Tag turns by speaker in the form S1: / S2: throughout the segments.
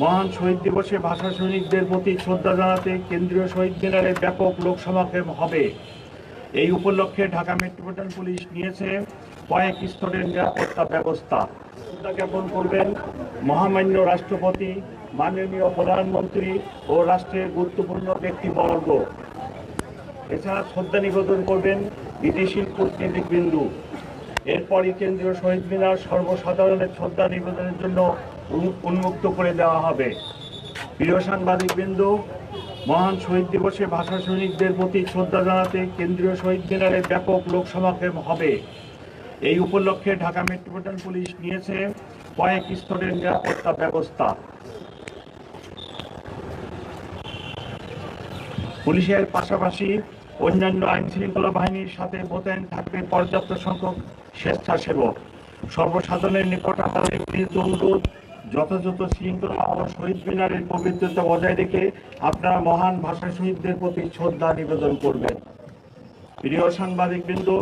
S1: মহান শহীদ দিবসে ভাষা সৈনিকদের প্রতি শ্রদ্ধা জানাতে কেন্দ্রীয় শহীদ মিনারে ব্যাপক লোক সমাগম হবে। এই উপলক্ষে ঢাকা মেট্রোপলিটন পুলিশ নিয়েছে কয়েক স্তরের নিরাপত্তা ব্যবস্থা। শ্রদ্ধা জ্ঞাপন করবেন মহামান্য রাষ্ট্রপতি, মাননীয় প্রধানমন্ত্রী ও রাষ্ট্রের গুরুত্বপূর্ণ ব্যক্তিবর্গ। এছাড়া শ্রদ্ধা নিবেদন করবেন বিদেশি কূটনীতিবৃন্দু এরপরই কেন্দ্রীয় শহীদ মিনার সর্বসাধারণের শ্রদ্ধা নিবেদনের জন্য উন্মুক্ত করে দেওয়া হবে। প্রিয় সাংবাদিক বিন্দু মহান শহীদ দিবসে ভাষা সৈনিকদের প্রতি শ্রদ্ধা জানাতে কেন্দ্রীয় শহীদ মিনারে ব্যাপক লোক সমাগম হবে। এই উপলক্ষে ঢাকা মেট্রোপলিটন পুলিশ নিয়েছে কয়েক স্তরের নিরাপত্তা ব্যবস্থা। পুলিশের পাশাপাশি অন্যান্য আইন শৃঙ্খলা বাহিনীর সাথে মোতায়েন থাকবে পর্যাপ্ত সংখ্যক স্বেচ্ছাসেবক। সর্বসাধারণের নিকট আমাদের অনুরোধ যথাযথ শৃঙ্খলা ও শহীদ মিনারের পবিত্রতা বজায় রেখে আপনারা মহান ভাষা শহীদদের প্রতি শ্রদ্ধা নিবেদন করবেন। প্রিয় সাংবাদিক বিন্দু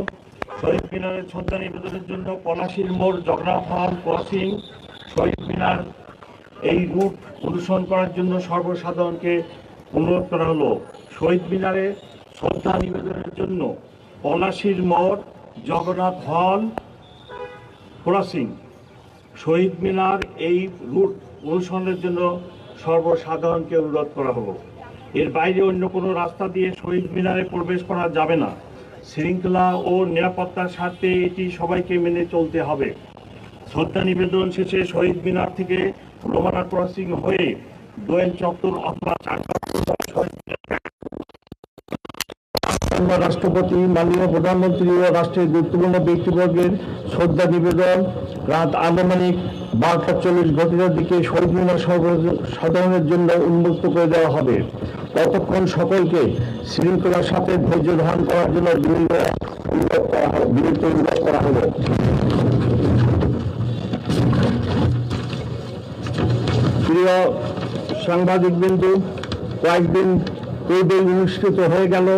S1: শহীদ মিনারের শ্রদ্ধা নিবেদনের জন্য পলাশীর মোড় জগন্নাথ হল ক্রসিং শহীদ মিনার এই রুট অনুসরণ করার জন্য সর্বসাধারণকে অনুরোধ করা হলো। শহীদ মিনারে শ্রদ্ধা নিবেদনের জন্য পলাশির মোড় জগন্নাথ হল ক্রসিং শহীদ মিনার এই রুট অনুসরণের জন্য সর্বসাধারণকে অনুরোধ করা হলো। এর বাইরে অন্য কোনো রাস্তা দিয়ে শহীদ মিনারে প্রবেশ করা যাবে না। শৃঙ্খলা ও নিরাপত্তার স্বার্থে এটি সবাইকে মেনে চলতে হবে। শ্রদ্ধা নিবেদন শেষে শহীদ মিনার থেকে রোমানা ক্রসিং হয়ে দোয়েল চত্বর অথবা চারপাশ শহীদ
S2: মাননীয় রাষ্ট্রপতি, মাননীয় প্রধানমন্ত্রী ও রাষ্ট্রের গুরুত্বপূর্ণ ব্যক্তিবর্গের শ্রদ্ধা নিবেদন। রাত আনুমানিক বারোটা চল্লিশ ঘটিকার দিকে শহীদ মিনার সাধারণের জন্য উন্মুক্ত করে দেওয়া হবে। ততক্ষণ সকলকে শৃঙ্খলার সাথে ধৈর্য ধারণ করার জন্য অনুরোধ করা হলো প্রিয় সাংবাদিক বিন্দু কয়েকদিন পূর্বেই অনুষ্ঠিত হয়ে গেল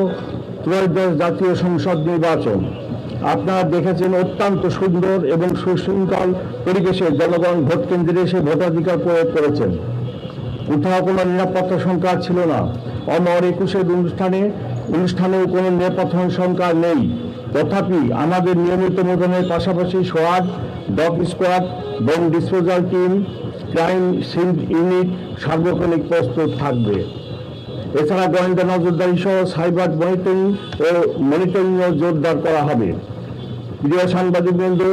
S2: ত্রয়োদশ জাতীয় সংসদ নির্বাচন। আপনারা দেখেছেন অত্যন্ত সুন্দর এবং সুশৃঙ্খল পরিবেশে জনগণ ভোট কেন্দ্রে এসে ভোটাধিকার প্রয়োগ করেছেন। কোথাও কোনো নিরাপত্তা সংখ্যা ছিল না। অমর একুশের অনুষ্ঠানে, অনুষ্ঠানেও কোনো নিরাপত্তা সংখ্যা নেই। তথাপি আমাদের নিয়মিত মোদনের পাশাপাশি সোয়াদ dog squad bomb disposal team, crime scene unit সার্বক্ষণিক প্রস্তুত থাকবে। এছাড়া গোয়েন্দা নজরদারি সহ সাইবার মনিটরিং ও মনিটরিংও জোরদার করা হবে। প্রিয় সাংবাদিক বন্ধু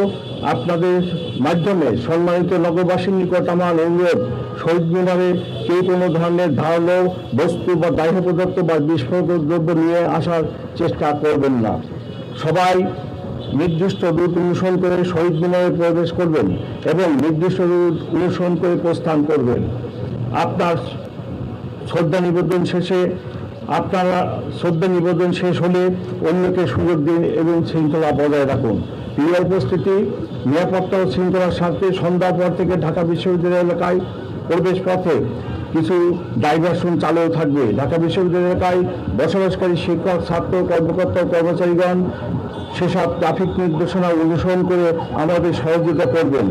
S2: আপনাদের মাধ্যমে সম্মানিত নগরবাসীর নিকট আমার অনুরোধ, শহীদ মিনারে কেউ কোনো ধরনের ধারালো বস্তু বা দাহ্য পদার্থ বা বিস্ফোরক দ্রব্য নিয়ে আসার চেষ্টা করবেন না। সবাই নির্দিষ্ট রুট অনুসরণ করে শহীদ মিনারে প্রবেশ করবেন এবং নির্দিষ্ট রুট অনুসরণ করে প্রস্থান করবেন। আপনার শ্রদ্ধা নিবেদন শেষে আপনারা শ্রদ্ধা নিবেদন শেষ হলে অন্যকে সুযোগ দিন এবং শৃঙ্খলা বজায় রাখুন। প্রিয় উপস্থিতি, নিরাপত্তা ও শৃঙ্খলার স্বার্থে সন্ধ্যার পর থেকে ঢাকা বিশ্ববিদ্যালয় এলাকায় প্রবেশ পথে কিছু ডাইভারশন চালু থাকবে। ঢাকা বিশ্ববিদ্যালয় এলাকায় বসবাসকারী শিক্ষক, ছাত্র, কর্মকর্তা ও কর্মচারীগণ সেসব ট্রাফিক নির্দেশনা অনুসরণ করে আমাদের সহযোগিতা করবেন।